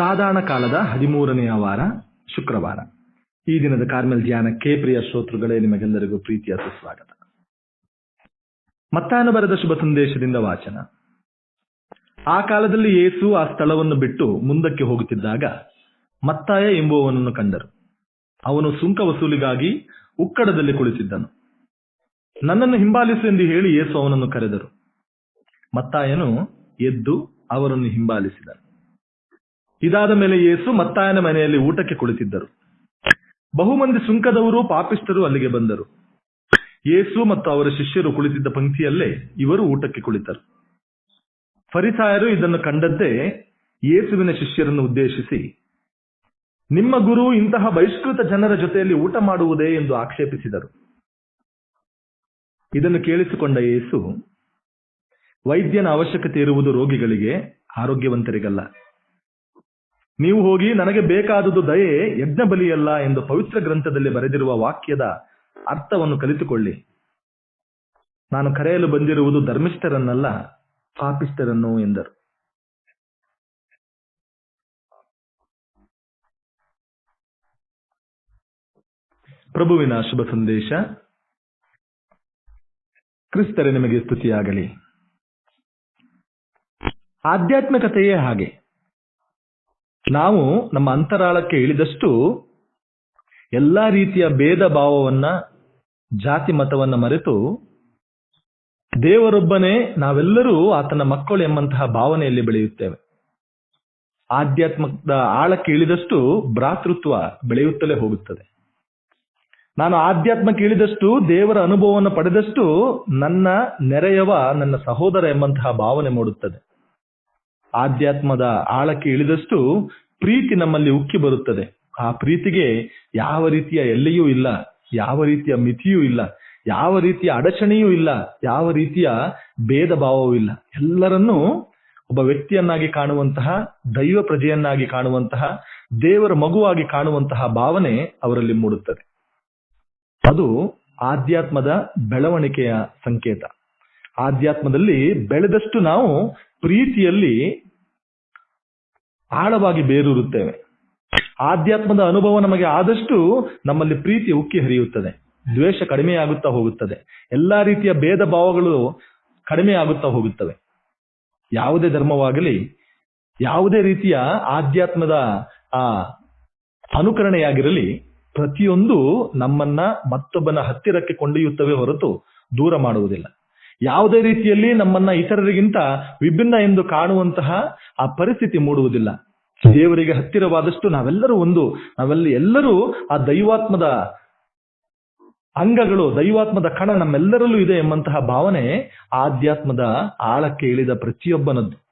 ಸಾಧಾರಣ ಕಾಲದ ಹದಿಮೂರನೆಯ ವಾರ, ಶುಕ್ರವಾರ. ಈ ದಿನದ ಕಾರ್ಮೆಲ್ ಧ್ಯಾನಕ್ಕೆ ಪ್ರಿಯ ಶ್ರೋತೃಗಳೇ, ನಿಮಗೆಲ್ಲರಿಗೂ ಪ್ರೀತಿಯ ಸುಸ್ವಾಗತ. ಮತ್ತಾನು ಬರೆದ ಶುಭ ಸಂದೇಶದಿಂದ ವಾಚನ. ಆ ಕಾಲದಲ್ಲಿ ಯೇಸು ಆ ಸ್ಥಳವನ್ನು ಬಿಟ್ಟು ಮುಂದಕ್ಕೆ ಹೋಗುತ್ತಿದ್ದಾಗ ಮತ್ತಾಯ ಎಂಬುವವನನ್ನು ಕಂಡರು. ಅವನು ಸುಂಕ ವಸೂಲಿಗಾಗಿ ಉಕ್ಕಡದಲ್ಲಿ ಕುಳಿತಿದ್ದನು. ನನ್ನನ್ನು ಹಿಂಬಾಲಿಸು ಎಂದು ಹೇಳಿ ಯೇಸು ಅವನನ್ನು ಕರೆದರು. ಮತ್ತಾಯನು ಎದ್ದು ಅವರನ್ನು ಹಿಂಬಾಲಿಸಿದನು. ಇದಾದ ಮೇಲೆ ಯೇಸು ಮತ್ತಾಯನ ಮನೆಯಲ್ಲಿ ಊಟಕ್ಕೆ ಕುಳಿತಿದ್ದರು. ಬಹುಮಂದಿ ಸುಂಕದವರು ಪಾಪಿಸ್ಟರು ಅಲ್ಲಿಗೆ ಬಂದರು. ಯೇಸು ಮತ್ತು ಅವರ ಶಿಷ್ಯರು ಕುಳಿತಿದ್ದ ಪಂಕ್ತಿಯಲ್ಲೇ ಇವರು ಊಟಕ್ಕೆ ಕುಳಿತರು. ಫರಿಸಾಯರು ಇದನ್ನು ಕಂಡದ್ದೇ ಯೇಸುವಿನ ಶಿಷ್ಯರನ್ನು ಉದ್ದೇಶಿಸಿ, ನಿಮ್ಮ ಗುರು ಇಂತಹ ಬಹಿಷ್ಕೃತ ಜನರ ಜೊತೆಯಲ್ಲಿ ಊಟ ಮಾಡುವುದೇ ಎಂದು ಆಕ್ಷೇಪಿಸಿದರು. ಇದನ್ನು ಕೇಳಿಸಿಕೊಂಡ ಯೇಸು, ವೈದ್ಯನ ಅವಶ್ಯಕತೆ ಇರುವುದು ರೋಗಿಗಳಿಗೆ ಆರೋಗ್ಯವಂತರಿಗಲ್ಲ. ನೀವು ಹೋಗಿ ನನಗೆ ಬೇಕಾದುದು ದಯೆ ಯಜ್ಞ ಬಲಿಯಲ್ಲ ಎಂದು ಪವಿತ್ರ ಗ್ರಂಥದಲ್ಲಿ ಬರೆದಿರುವ ವಾಕ್ಯದ ಅರ್ಥವನ್ನು ಕಲಿತುಕೊಳ್ಳಿ. ನಾನು ಕರೆಯಲು ಬಂದಿರುವುದು ಧರ್ಮಿಷ್ಠರನ್ನಲ್ಲ, ಪಾಪಿಷ್ಠರನ್ನು ಎಂದರು. ಪ್ರಭುವಿನ ಶುಭ ಸಂದೇಶ. ಕ್ರಿಸ್ತರೇ, ನಿಮಗೆ ಸ್ತುತಿಯಾಗಲಿ. ಆಧ್ಯಾತ್ಮಿಕತೆಯೇ ಹಾಗೆ. ನಾವು ನಮ್ಮ ಅಂತರಾಳಕ್ಕೆ ಇಳಿದಷ್ಟು ಎಲ್ಲಾ ರೀತಿಯ ಭೇದ ಭಾವವನ್ನ, ಜಾತಿ ಮತವನ್ನ ಮರೆತು ದೇವರೊಬ್ಬನೇ ನಾವೆಲ್ಲರೂ ಆತನ ಮಕ್ಕಳು ಎಂಬಂತಹ ಭಾವನೆಯಲ್ಲಿ ಬೆಳೆಯುತ್ತೇವೆ. ಆಧ್ಯಾತ್ಮದ ಆಳಕ್ಕೆ ಇಳಿದಷ್ಟು ಭ್ರಾತೃತ್ವ ಬೆಳೆಯುತ್ತಲೇ ಹೋಗುತ್ತದೆ. ನಾನು ಆಧ್ಯಾತ್ಮಕ್ಕೆ ಇಳಿದಷ್ಟು ದೇವರ ಅನುಭವವನ್ನು ಪಡೆದಷ್ಟು ನನ್ನ ನೆರೆಯವ, ನನ್ನ ಸಹೋದರ ಎಂಬಂತಹ ಭಾವನೆ ಮೂಡುತ್ತದೆ. ಆಧ್ಯಾತ್ಮದ ಆಳಕ್ಕೆ ಇಳಿದಷ್ಟು ಪ್ರೀತಿ ನಮ್ಮಲ್ಲಿ ಉಕ್ಕಿ ಬರುತ್ತದೆ. ಆ ಪ್ರೀತಿಗೆ ಯಾವ ರೀತಿಯ ಎಲ್ಲೆಯೂ ಇಲ್ಲ, ಯಾವ ರೀತಿಯ ಮಿತಿಯೂ ಇಲ್ಲ, ಯಾವ ರೀತಿಯ ಅಡಚಣೆಯೂ ಇಲ್ಲ, ಯಾವ ರೀತಿಯ ಭೇದ ಭಾವವೂ ಇಲ್ಲ. ಎಲ್ಲರನ್ನೂ ಒಬ್ಬ ವ್ಯಕ್ತಿಯನ್ನಾಗಿ ಕಾಣುವಂತಹ, ದೈವ ಪ್ರಜೆಯನ್ನಾಗಿ ಕಾಣುವಂತಹ, ದೇವರ ಮಗುವಾಗಿ ಕಾಣುವಂತಹ ಭಾವನೆ ಅವರಲ್ಲಿ ಮೂಡುತ್ತದೆ. ಅದು ಆಧ್ಯಾತ್ಮದ ಬೆಳವಣಿಗೆಯ ಸಂಕೇತ. ಆಧ್ಯಾತ್ಮದಲ್ಲಿ ಬೆಳೆದಷ್ಟು ನಾವು ಪ್ರೀತಿಯಲ್ಲಿ ಆಳವಾಗಿ ಬೇರೂರುತ್ತೇವೆ. ಆಧ್ಯಾತ್ಮದ ಅನುಭವ ನಮಗೆ ಆದಷ್ಟು ನಮ್ಮಲ್ಲಿ ಪ್ರೀತಿ ಉಕ್ಕಿ ಹರಿಯುತ್ತದೆ. ದ್ವೇಷ ಕಡಿಮೆಯಾಗುತ್ತಾ ಹೋಗುತ್ತದೆ. ಎಲ್ಲಾ ರೀತಿಯ ಭೇದ ಭಾವಗಳು ಕಡಿಮೆಯಾಗುತ್ತಾ ಹೋಗುತ್ತವೆ. ಯಾವುದೇ ಧರ್ಮವಾಗಲಿ, ಯಾವುದೇ ರೀತಿಯ ಆಧ್ಯಾತ್ಮದ, ಆ, ಅನುಕರಣೆಯಾಗಿರಲಿ, ಪ್ರತಿಯೊಂದು ನಮ್ಮನ್ನ ಮತ್ತೊಬ್ಬನ ಹತ್ತಿರಕ್ಕೆ ಕೊಂಡೊಯ್ಯುತ್ತವೆ ಹೊರತು ದೂರ ಮಾಡುವುದಿಲ್ಲ. ಯಾವುದೇ ರೀತಿಯಲ್ಲಿ ನಮ್ಮನ್ನ ಇತರರಿಗಿಂತ ವಿಭಿನ್ನ ಎಂದು ಕಾಣುವಂತಹ ಆ ಪರಿಸ್ಥಿತಿ ಮೂಡುವುದಿಲ್ಲ. ದೇವರಿಗೆ ಹತ್ತಿರವಾದಷ್ಟು ನಾವೆಲ್ಲರೂ ಒಂದು, ನಾವೆಲ್ಲ ಎಲ್ಲರೂ ಆ ದೈವಾತ್ಮದ ಅಂಗಗಳು, ದೈವಾತ್ಮದ ಕಣ ನಮ್ಮೆಲ್ಲರಲ್ಲೂ ಇದೆ ಎಂಬಂತಹ ಭಾವನೆ ಆಧ್ಯಾತ್ಮದ ಆಳಕ್ಕೆ ಇಳಿದ ಪ್ರತಿಯೊಬ್ಬನದ್ದು.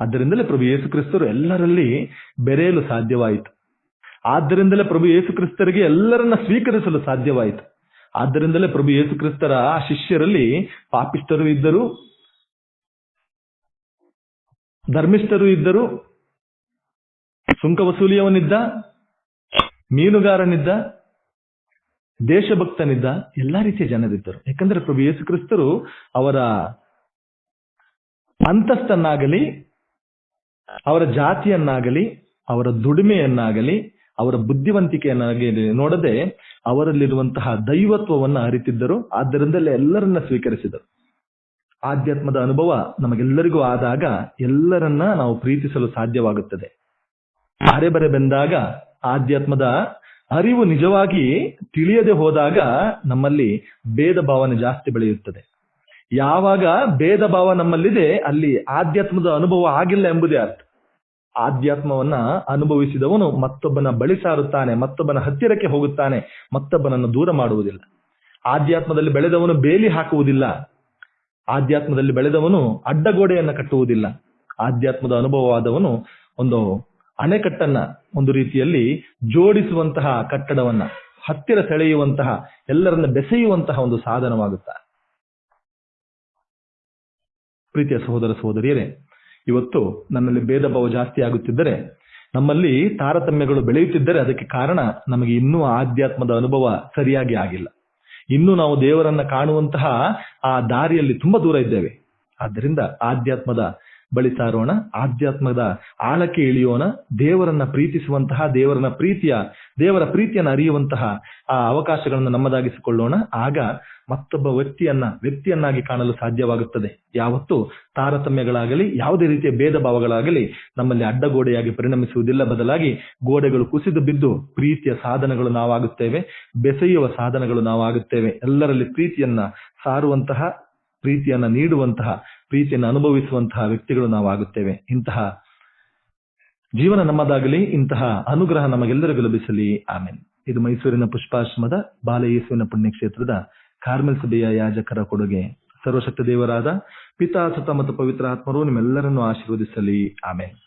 ಆದ್ದರಿಂದಲೇ ಪ್ರಭು ಯೇಸು ಕ್ರಿಸ್ತರು ಎಲ್ಲರಲ್ಲಿ ಬೆರೆಯಲು ಸಾಧ್ಯವಾಯಿತು. ಆದ್ದರಿಂದಲೇ ಪ್ರಭು ಯೇಸು ಕ್ರಿಸ್ತರಿಗೆ ಎಲ್ಲರನ್ನ ಸ್ವೀಕರಿಸಲು ಸಾಧ್ಯವಾಯಿತು. ಆದ್ದರಿಂದಲೇ ಪ್ರಭು ಯೇಸು ಕ್ರಿಸ್ತರ ಶಿಷ್ಯರಲ್ಲಿ ಪಾಪಿಷ್ಠರು ಇದ್ದರು, ಧರ್ಮಿಷ್ಠರು ಇದ್ದರು ಸುಂಕ ವಸೂಲಿಯವನಿದ್ದ ಮೀನುಗಾರನಿದ್ದ, ದೇಶಭಕ್ತನಿದ್ದ, ಎಲ್ಲಾ ರೀತಿಯ ಜನರಿದ್ದರು. ಯಾಕಂದ್ರೆ ಪ್ರಭು ಯೇಸು ಕ್ರಿಸ್ತರು ಅವರ ಅಂತಸ್ತನ್ನಾಗಲಿ, ಅವರ ಜಾತಿಯನ್ನಾಗಲಿ, ಅವರ ದುಡಿಮೆಯನ್ನಾಗಲಿ ಅವರ ಬುದ್ಧಿವಂತಿಕೆಯನ್ನಾಗಿ ನೋಡದೆ ಅವರಲ್ಲಿರುವಂತಹ ದೈವತ್ವವನ್ನು ಅರಿತಿದ್ದರು. ಆದ್ದರಿಂದಲೇ ಎಲ್ಲರನ್ನ ಸ್ವೀಕರಿಸಿದರು. ಆಧ್ಯಾತ್ಮದ ಅನುಭವ ನಮಗೆಲ್ಲರಿಗೂ ಆದಾಗ ಎಲ್ಲರನ್ನ ನಾವು ಪ್ರೀತಿಸಲು ಸಾಧ್ಯವಾಗುತ್ತದೆ. ಬರೆ ಬರೆ ಬೆಂದಾಗ ಆಧ್ಯಾತ್ಮದ ಅರಿವು ನಿಜವಾಗಿ ತಿಳಿಯದೆ ಹೋದಾಗ ನಮ್ಮಲ್ಲಿ ಭೇದ ಭಾವನೆ ಜಾಸ್ತಿ ಬೆಳೆಯುತ್ತದೆ. ಯಾವಾಗ ಭೇದ ಭಾವ ನಮ್ಮಲ್ಲಿದೆ ಅಲ್ಲಿ ಆಧ್ಯಾತ್ಮದ ಅನುಭವ ಆಗಿಲ್ಲ ಎಂಬುದೇ ಅರ್ಥ. ಆಧ್ಯಾತ್ಮವನ್ನ ಅನುಭವಿಸಿದವನು ಮತ್ತೊಬ್ಬನ ಬಳಿ ಸಾರುತ್ತಾನೆ, ಮತ್ತೊಬ್ಬನ ಹತ್ತಿರಕ್ಕೆ ಹೋಗುತ್ತಾನೆ, ಮತ್ತೊಬ್ಬನನ್ನು ದೂರ ಮಾಡುವುದಿಲ್ಲ. ಆಧ್ಯಾತ್ಮದಲ್ಲಿ ಬೆಳೆದವನು ಬೇಲಿ ಹಾಕುವುದಿಲ್ಲ. ಆಧ್ಯಾತ್ಮದಲ್ಲಿ ಬೆಳೆದವನು ಅಡ್ಡಗೋಡೆಯನ್ನ ಕಟ್ಟುವುದಿಲ್ಲ. ಆಧ್ಯಾತ್ಮದ ಅನುಭವವಾದವನು ಒಂದು ಅಣೆಕಟ್ಟನ್ನ, ಒಂದು ರೀತಿಯಲ್ಲಿ ಜೋಡಿಸುವಂತಹ ಕಟ್ಟಡವನ್ನ, ಹತ್ತಿರ ಸೆಳೆಯುವಂತಹ, ಎಲ್ಲರನ್ನ ಬೆಸೆಯುವಂತಹ ಒಂದು ಸಾಧನವಾಗುತ್ತ. ಪ್ರೀತಿಯ ಸಹೋದರ ಸಹೋದರಿಯರೇ ಇವತ್ತು ನನ್ನಲ್ಲಿ ಭೇದ ಭಾವ ಜಾಸ್ತಿ ಆಗುತ್ತಿದ್ದರೆ, ನಮ್ಮಲ್ಲಿ ತಾರತಮ್ಯಗಳು ಬೆಳೆಯುತ್ತಿದ್ದರೆ ಅದಕ್ಕೆ ಕಾರಣ ನಮಗೆ ಇನ್ನೂ ಆಧ್ಯಾತ್ಮದ ಅನುಭವ ಸರಿಯಾಗಿ ಆಗಿಲ್ಲ. ಇನ್ನೂ ನಾವು ದೇವರನ್ನ ಕಾಣುವಂತಹ ಆ ದಾರಿಯಲ್ಲಿ ತುಂಬಾ ದೂರ ಇದ್ದೇವೆ. ಆದ್ದರಿಂದ ಆಧ್ಯಾತ್ಮದ ಬಳಿ ಸಾರೋಣ ಆಧ್ಯಾತ್ಮದ ಆಳಕ್ಕೆ ಇಳಿಯೋಣ, ದೇವರನ್ನ ಪ್ರೀತಿಸುವಂತಹ, ದೇವರನ್ನ ಪ್ರೀತಿಯ, ದೇವರ ಪ್ರೀತಿಯನ್ನು ಅರಿಯುವಂತಹ ಆ ಅವಕಾಶಗಳನ್ನು ನಮ್ಮದಾಗಿಸಿಕೊಳ್ಳೋಣ. ಆಗ ಮತ್ತೊಬ್ಬ ವ್ಯಕ್ತಿಯನ್ನ, ವ್ಯಕ್ತಿಯನ್ನಾಗಿ ಕಾಣಲು ಸಾಧ್ಯವಾಗುತ್ತದೆ. ಯಾವತ್ತು ತಾರತಮ್ಯಗಳಾಗಲಿ, ಯಾವುದೇ ರೀತಿಯ ಭೇದ ಭಾವಗಳಾಗಲಿ ನಮ್ಮಲ್ಲಿ ಅಡ್ಡಗೋಡೆಯಾಗಿ ಪರಿಣಮಿಸುವುದಿಲ್ಲ. ಬದಲಾಗಿ ಗೋಡೆಗಳು ಕುಸಿದು ಬಿದ್ದು ಪ್ರೀತಿಯ ಸಾಧನಗಳು ನಾವಾಗುತ್ತೇವೆ, ಬೆಸೆಯುವ ಸಾಧನಗಳು ನಾವಾಗುತ್ತೇವೆ. ಎಲ್ಲರಲ್ಲಿ ಪ್ರೀತಿಯನ್ನ ಸಾರುವಂತಹ, ಪ್ರೀತಿಯನ್ನ ನೀಡುವಂತಹ ಪ್ರೀತಿಯನ್ನು ಅನುಭವಿಸುವಂತಹ ವ್ಯಕ್ತಿಗಳು ನಾವಾಗುತ್ತೇವೆ. ಇಂತಹ ಜೀವನ ನಮ್ಮದಾಗಲಿ, ಇಂತಹ ಅನುಗ್ರಹ ನಮಗೆಲ್ಲರಿಗೂ ಲಭಿಸಲಿ. ಆಮೇಲೆ ಇದು ಮೈಸೂರಿನ ಪುಷ್ಪಾಶ್ರಮದ ಬಾಲಯೇಸುವಿನ ಪುಣ್ಯಕ್ಷೇತ್ರದ ಕಾರ್ಮೆಲ್ ಸಭೆಯ ಯಾಜಕರ ಕೊಡುಗೆ. ಸರ್ವಶಕ್ತ ದೇವರಾದ, ಪಿತಾ ಸುತ್ತ ಮತ್ತು ಪವಿತ್ರ ಆತ್ಮರು ನಿಮ್ಮೆಲ್ಲರನ್ನು ಆಶೀರ್ವದಿಸಲಿ. ಆಮೇಲೆ